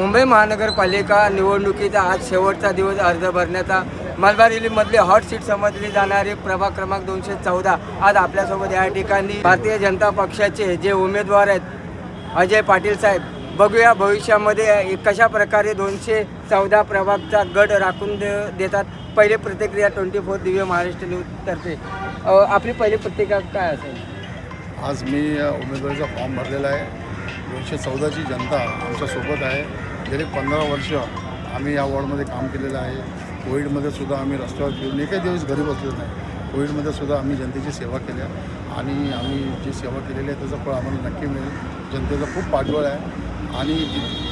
मुंबई महानगरपालिका निवडणुकीचा आज शेवटचा दिवस अर्ज भरण्याचा. मलबार मधले हॉट सीट समजली जाणारी प्रभाग क्रमांक दोनशे चौदा. आज आपल्यासोबत या ठिकाणी भारतीय जनता पक्षाचे जे उमेदवार आहेत अजय पाटील साहेब. बघूया भविष्यामध्ये कशा प्रकारे दोनशे चौदा प्रभागचा गड राखून दे देतात. पहिले प्रतिक्रिया ट्वेंटी फोर दिव्य महाराष्ट्र न्यूजतर्फे आपली पहिली प्रतिक्रिया काय असेल? आज मी उमेदवारीचा फॉर्म भरलेला आहे. दोनशे चौदाची जनता आमच्यासोबत आहे. गेले पंधरा वर्ष आम्ही या वॉर्डमध्ये काम केलेलं आहे. कोविडमध्ये सुद्धा आम्ही रस्त्यावर फिरून एकही दिवस घरी बसलो नाही. कोविडमध्ये सुद्धा आम्ही जनतेची सेवा केल्या आणि आम्ही जी सेवा केलेली आहे त्याचं फळ आम्हाला नक्की मिळेल. जनतेचा खूप पाठबळ आहे. आणि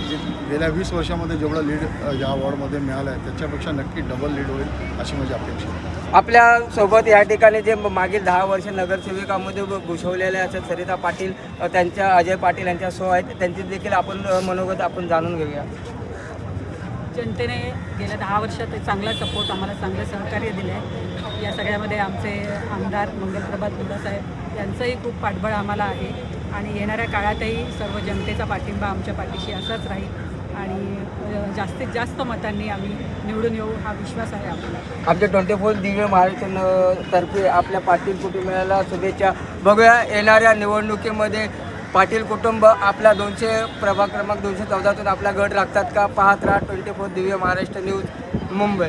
जे गेल्या वीस वर्षामध्ये जेवढं लीड या वॉर्डमध्ये मिळालं आहे त्याच्यापेक्षा नक्की डबल लीड होईल अशी माझी अपेक्षा आहे. आपल्यासोबत या ठिकाणी जे मागील दहा वर्ष नगरसेविकामध्ये भूषवलेले असतात सरिता पाटील त्यांच्या अजय पाटील यांच्या सो आहेत त्यांची देखील आपण मनोगत आपण जाणून घेऊया. जनतेने गेल्या दहा वर्षात एक चांगला सपोर्ट आम्हाला चांगलं सहकार्य दिलं. आहे या सगळ्यामध्ये आमचे आमदार मंगलप्रभात गुंडासाहेब यांचंही खूप पाठबळ आम्हाला आहे. आणि येणाऱ्या काळातही सर्व जनतेचा पाठिंबा आमच्या पाठीशी असाच राहील. आणि जास्तीत जास्त मतांनी आम्ही निवडून येऊ हा विश्वास आहे आपला आमच्या ट्वेंटी फोर दिव्य महाराष्ट्र तर्फे आपल्या पाटील कुटुंबियाला शुभेच्छा. बघूया येणाऱ्या निवडणुकीमध्ये पाटील कुटुंब आपला दोनशे प्रभाग क्रमांक दोनशे चौदातून आपला गट राखतात का? पाहत राहा twenty four Divya Maharashtra news Mumbai.